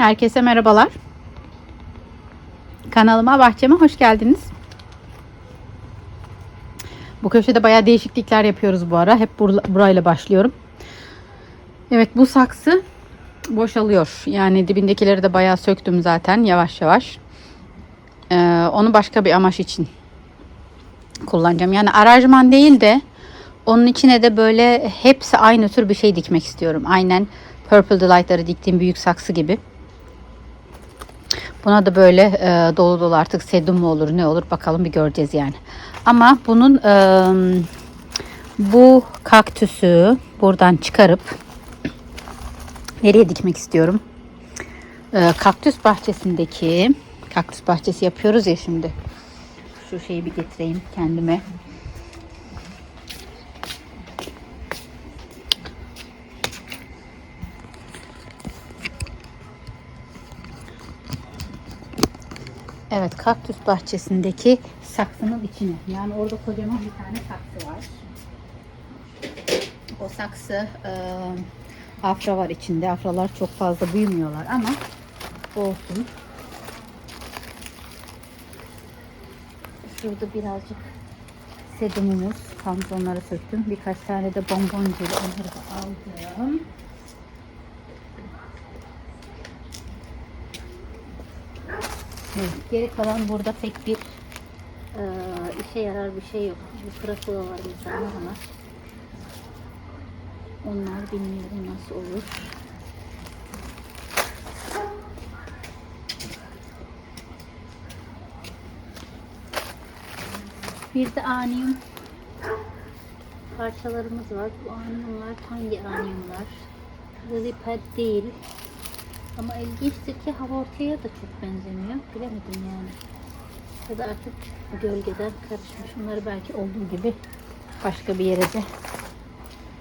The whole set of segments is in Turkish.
Herkese merhabalar. Kanalıma, bahçeme hoş geldiniz. Bu köşede bayağı değişiklikler yapıyoruz bu ara. Hep bur- burayla başlıyorum. Evet bu saksı boşalıyor. Yani dibindekileri de bayağı söktüm zaten yavaş yavaş. Ee, onu başka bir amaç için kullanacağım. Yani aranjman değil de onun içine de böyle hepsi aynı tür bir şey dikmek istiyorum. Aynen Purple Delight'ları diktiğim büyük saksı gibi. Buna da böyle e, dolu dolu artık sedum mu olur ne olur bakalım bir göreceğiz yani. Ama bunun e, bu kaktüsü buradan çıkarıp nereye dikmek istiyorum? E, kaktüs bahçesindeki kaktüs bahçesi yapıyoruz ya şimdi. Şu şeyi bir getireyim kendime. Evet kaktüs bahçesindeki saksının içine. Yani orada kocaman bir tane saksı var. O saksı e, afra var içinde. Afralar çok fazla büyümüyorlar ama olsun. Şurada birazcık sedumumuz. Tam onları söktüm. Birkaç tane de bonboncuyla onları da aldım. Geri kalan burada pek bir e, işe yarar bir şey yok. Bir pırasula var tane ama onlar bilmiyorum nasıl olur. Bir de anyum parçalarımız var. Bu anyumlar hangi anyumlar? Lily pad değil. Ama ilginçtir hava ortaya da çok benzemiyor. Bilemedim yani. Ya da artık gölgeden karışmış. Bunları belki olduğu gibi başka bir yere de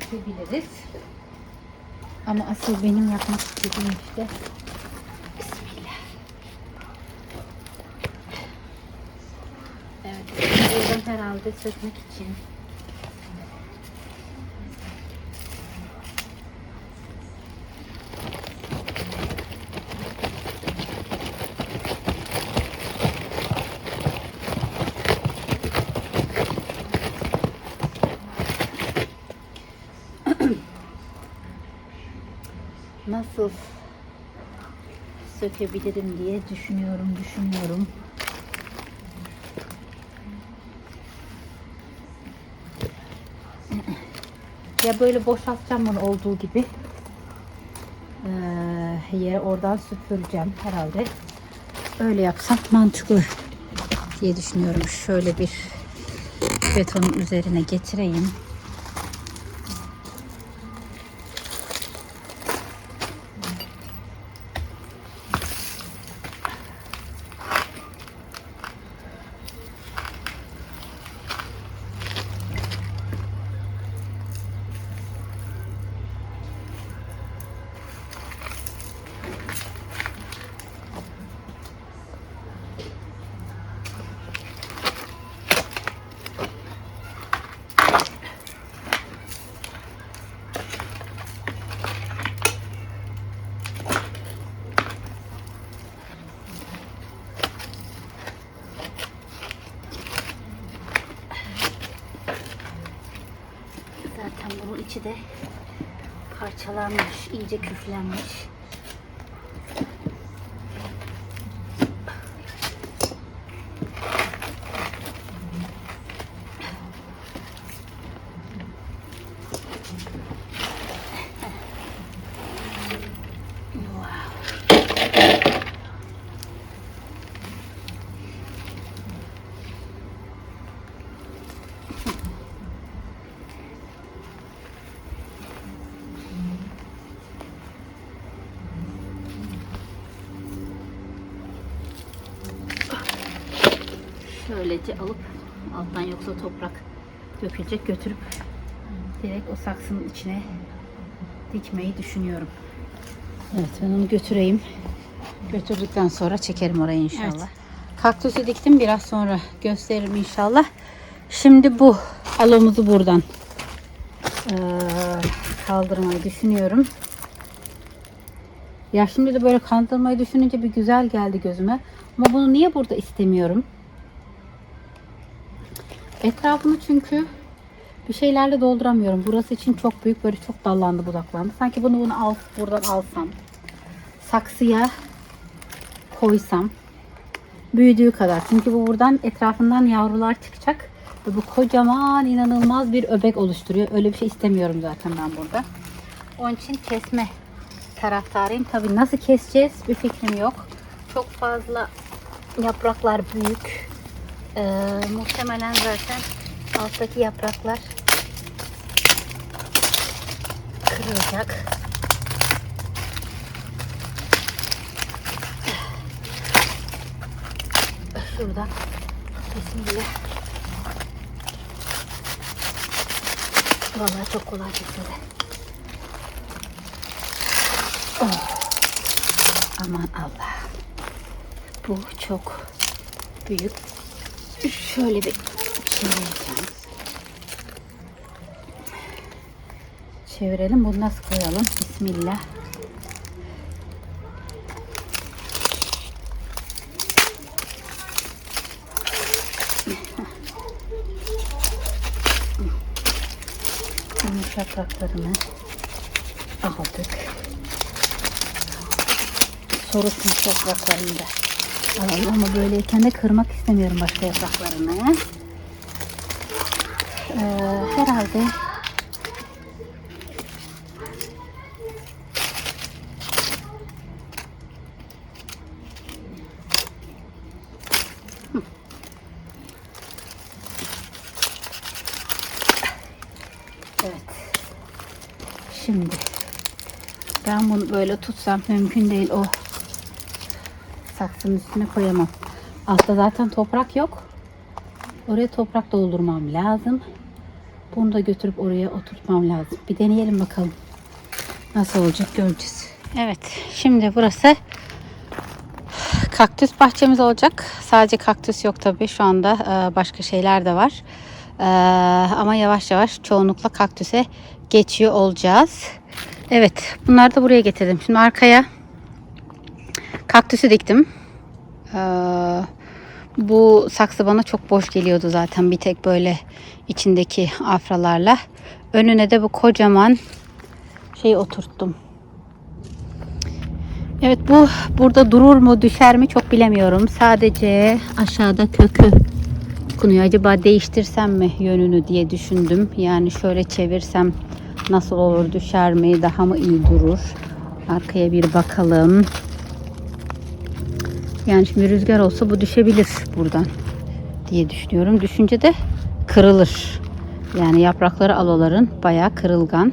dikebiliriz. Ama asıl benim yapmak istediğim işte Bismillah. Evet. Buradan herhalde sökmek için nasıl sökebilirim diye düşünüyorum, düşünüyorum. Ya böyle boşaltacağım bunu olduğu gibi. Ee, yere oradan süpüreceğim herhalde. Öyle yapsam mantıklı diye düşünüyorum. Şöyle bir betonun üzerine getireyim. Zaten bunun içi de parçalanmış, iyice küflenmiş. Şöylece alıp alttan yoksa toprak dökülecek götürüp direkt o saksının içine dikmeyi düşünüyorum. Evet ben onu götüreyim. Götürdükten sonra çekerim orayı inşallah. Kaktüsü diktim biraz sonra gösteririm inşallah. Şimdi bu alomuzu buradan kaldırmayı düşünüyorum. Ya şimdi de böyle kandırmayı düşününce bir güzel geldi gözüme. Ama bunu niye burada istemiyorum? Etrafını çünkü bir şeylerle dolduramıyorum. Burası için çok büyük böyle çok dallandı budaklandı. Sanki bunu bunu al, buradan alsam. Saksıya koysam. Büyüdüğü kadar. Çünkü bu buradan etrafından yavrular çıkacak. Ve bu kocaman inanılmaz bir öbek oluşturuyor. Öyle bir şey istemiyorum zaten ben burada. Onun için kesme taraftarıyım. Tabii nasıl keseceğiz bir fikrim yok. Çok fazla yapraklar büyük. Ee, muhtemelen zaten alttaki yapraklar kırılacak. Şuradan Bismillah. Vallahi çok kolay kesildi. Oh. Aman Allah. Bu çok büyük. Şöyle bir çevirelim. Çevirelim. Bunu nasıl koyalım? Bismillah. Yumuşak yapraklarını aldık. Sorutmuş yapraklarını da alalım ama böyleyken de kırmak istemiyorum başka yapraklarını. Ee, herhalde Evet. Şimdi ben bunu böyle tutsam mümkün değil o saksının üstüne koyamam. Altta zaten toprak yok. Oraya toprak doldurmam lazım. Bunu da götürüp oraya oturtmam lazım. Bir deneyelim bakalım. Nasıl olacak göreceğiz. Evet. Şimdi burası kaktüs bahçemiz olacak. Sadece kaktüs yok tabii. Şu anda e, başka şeyler de var. E, ama yavaş yavaş çoğunlukla kaktüse geçiyor olacağız. Evet. Bunları da buraya getirdim. Şimdi arkaya kaktüsü diktim. Ee, bu saksı bana çok boş geliyordu zaten bir tek böyle içindeki afralarla. Önüne de bu kocaman şeyi oturttum. Evet bu burada durur mu düşer mi çok bilemiyorum. Sadece aşağıda kökü konuyor. Acaba değiştirsem mi yönünü diye düşündüm. Yani şöyle çevirsem nasıl olur düşer mi daha mı iyi durur. Arkaya bir bakalım. Yani şimdi rüzgar olsa bu düşebilir buradan diye düşünüyorum. Düşünce de kırılır. Yani yaprakları aloların bayağı kırılgan.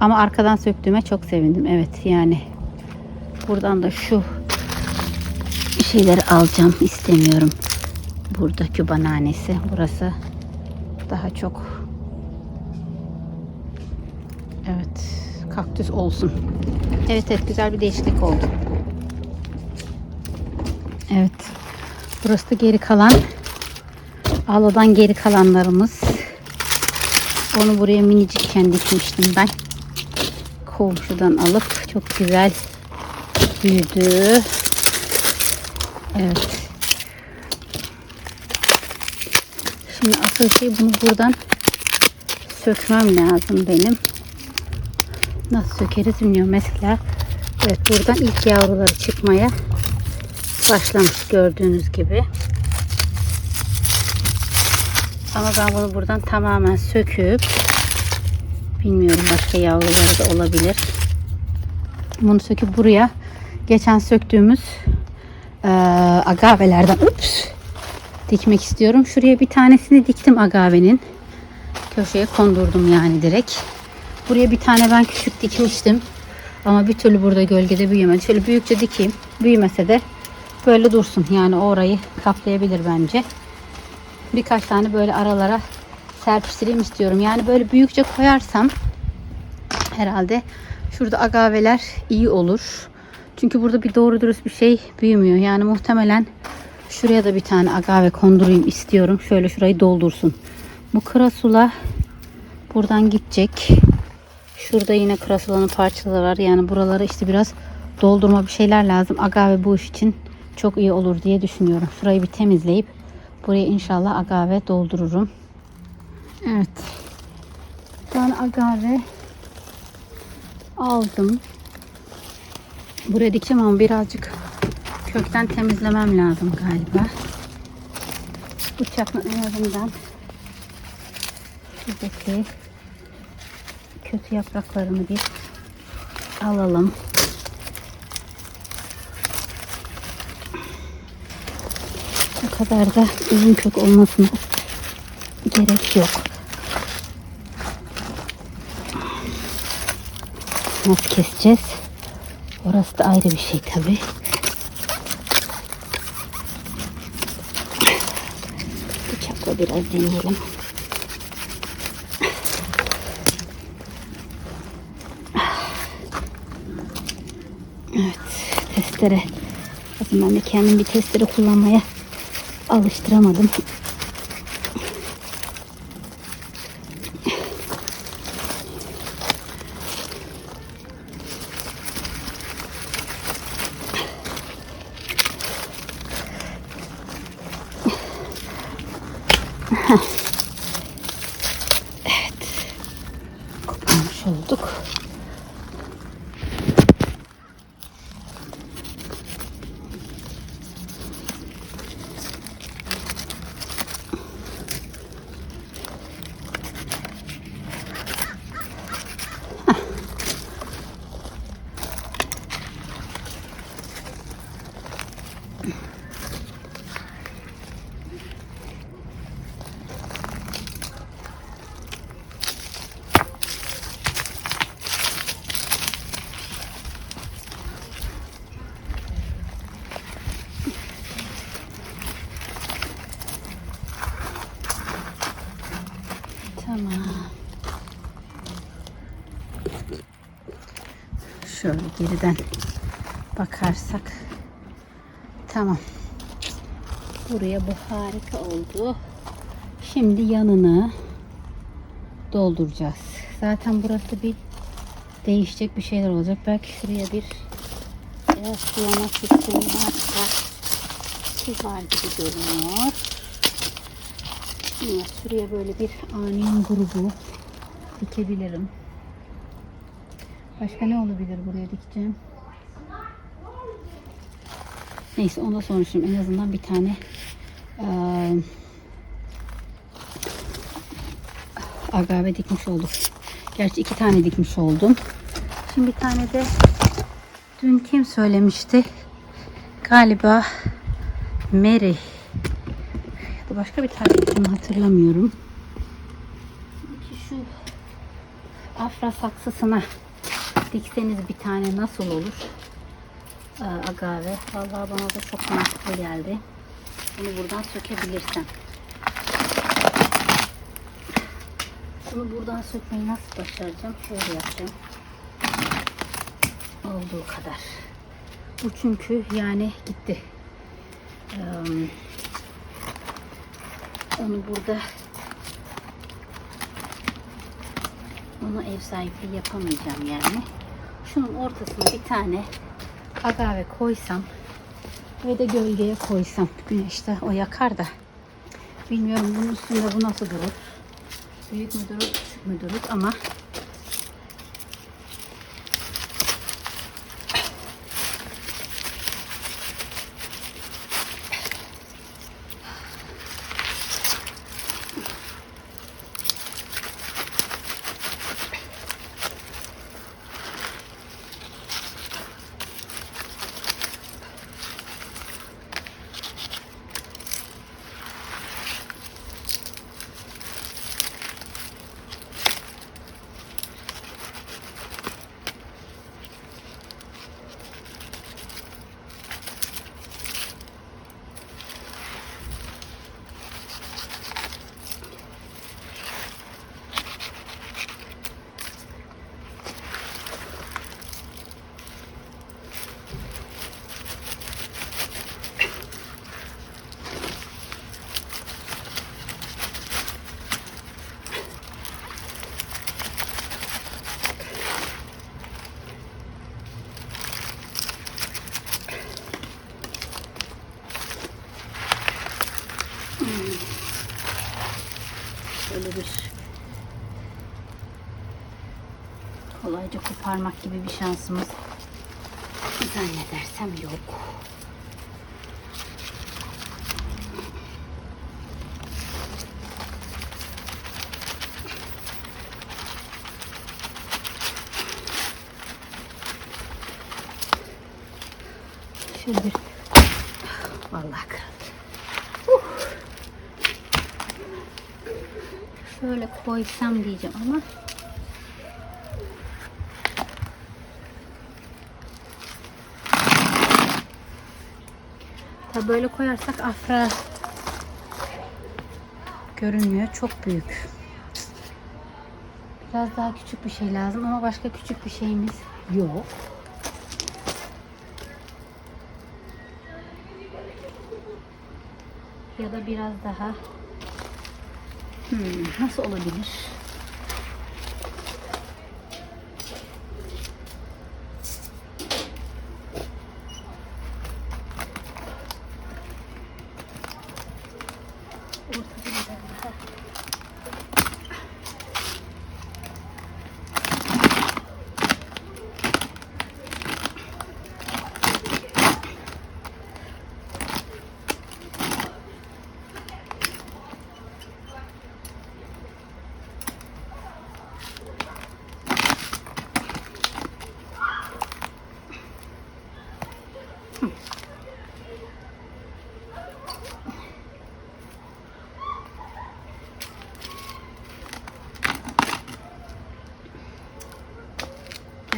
Ama arkadan söktüğüme çok sevindim. Evet yani buradan da şu şeyleri alacağım istemiyorum. Burada kübananesi. Burası daha çok evet kaktüs olsun. Evet evet güzel bir değişiklik oldu. Evet. Burası da geri kalan alodan geri kalanlarımız. Onu buraya minicikken dikmiştim ben. Komşudan alıp çok güzel büyüdü. Evet. Şimdi asıl şey bunu buradan sökmem lazım benim. Nasıl sökeriz bilmiyorum. Mesela evet buradan ilk yavruları çıkmaya başlamış gördüğünüz gibi. Ama ben bunu buradan tamamen söküp bilmiyorum başka yavruları da olabilir. Bunu söküp buraya geçen söktüğümüz e, agavelerden ups, dikmek istiyorum. Şuraya bir tanesini diktim agavenin. Köşeye kondurdum yani direkt. Buraya bir tane ben küçük dikmiştim. Ama bir türlü burada gölgede büyümedi. Şöyle büyükçe dikeyim. Büyümese de böyle dursun. Yani orayı kaplayabilir bence. Birkaç tane böyle aralara serpiştireyim istiyorum. Yani böyle büyükçe koyarsam herhalde şurada agaveler iyi olur. Çünkü burada bir doğru dürüst bir şey büyümüyor. Yani muhtemelen şuraya da bir tane agave kondurayım istiyorum. Şöyle şurayı doldursun. Bu krasula buradan gidecek. Şurada yine krasulanın parçaları var. Yani buraları işte biraz doldurma bir şeyler lazım. Agave bu iş için çok iyi olur diye düşünüyorum. Şurayı bir temizleyip buraya inşallah agave doldururum. Evet. Ben agave aldım. Buraya dikeceğim ama birazcık kökten temizlemem lazım galiba. Bıçakla en azından şuradaki kötü yapraklarını bir alalım. Bu kadar da uzun kök olmasına gerek yok. Nasıl keseceğiz? Orası da ayrı bir şey tabi. Bıçakla biraz deneyelim. Evet, testere. Bakın ben de kendim bir testere kullanmaya alıştıramadım. Koparmış olduk. Tamam. Şöyle geriden bakarsak. Tamam. Buraya bu harika oldu. Şimdi yanını dolduracağız. Zaten burası bir değişecek bir şeyler olacak. Belki şuraya bir biraz sulama sistemi varsa ki var gibi görünüyor. Yine şuraya böyle bir anion grubu dikebilirim. Başka ne olabilir buraya dikeceğim? Neyse ondan sonra en azından bir tane eee agave dikmiş olduk. Gerçi iki tane dikmiş oldum. Şimdi bir tane de dün kim söylemişti? Galiba Mary başka bir tane bunu hatırlamıyorum. Şu afra saksısına dikseniz bir tane nasıl olur? Ee, agave. Vallahi bana da çok mantıklı geldi. Bunu buradan sökebilirsem. Bunu buradan sökmeyi nasıl başaracağım? Şöyle yapacağım. Olduğu kadar. Bu çünkü yani gitti. Ee, onu burada onu ev sahipliği yapamayacağım yani. Şunun ortasına bir tane agave koysam ve de gölgeye koysam. Güneşte o yakar da. Bilmiyorum bunun üstünde bu nasıl durur? Büyük mü durur küçük mü durur ama Şöyle bir kolayca koparmak gibi bir şansımız zannedersem yok. Koysam diyeceğim ama Tabi böyle koyarsak afra görünmüyor. Çok büyük. Biraz daha küçük bir şey lazım ama başka küçük bir şeyimiz yok. Ya da biraz daha Hmm, nasıl olabilir? Ortada biraz daha.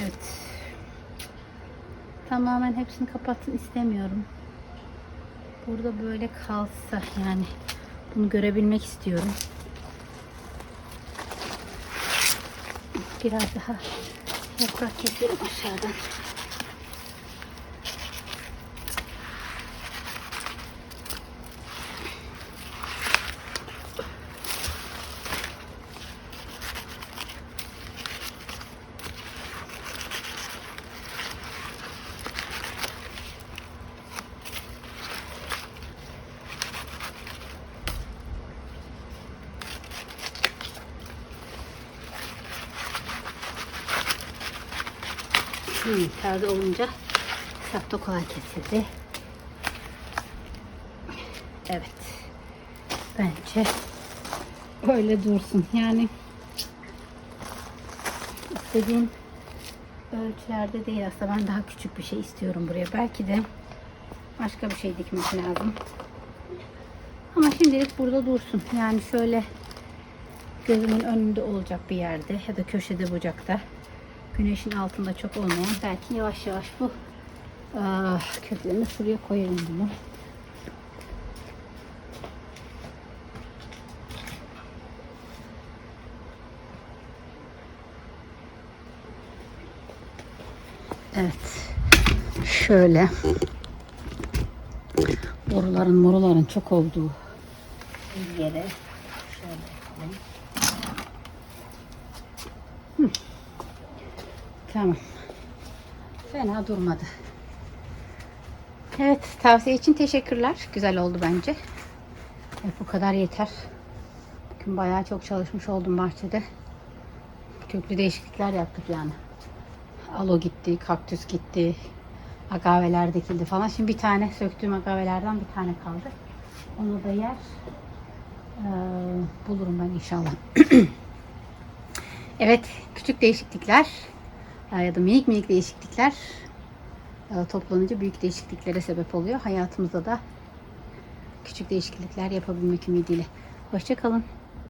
Evet. Tamamen hepsini kapattın istemiyorum. Burada böyle kalsa yani bunu görebilmek istiyorum. Biraz daha yaprak keselim aşağıdan. Hmm, taze olunca hesapta kolay kesildi. Evet. Bence öyle dursun. Yani istediğim ölçülerde değil aslında ben daha küçük bir şey istiyorum buraya. Belki de başka bir şey dikmek lazım. Ama şimdilik burada dursun. Yani şöyle gözümün önünde olacak bir yerde ya da köşede bucakta güneşin altında çok olmayan belki yavaş yavaş bu aa, köklerini şuraya koyarım bunu. Evet. Şöyle boruların moruların çok olduğu yere şöyle yapalım. Tamam. Fena durmadı. Evet, tavsiye için teşekkürler. Güzel oldu bence. Evet, bu kadar yeter. Bugün bayağı çok çalışmış oldum bahçede. Köklü değişiklikler yaptık yani. Alo gitti, kaktüs gitti, agaveler dikildi falan. Şimdi bir tane söktüğüm agavelerden bir tane kaldı. Onu da yer eee, bulurum ben inşallah. evet, küçük değişiklikler ya da minik minik değişiklikler e, toplanınca büyük değişikliklere sebep oluyor. Hayatımızda da küçük değişiklikler yapabilmek ümidiyle. Hoşçakalın.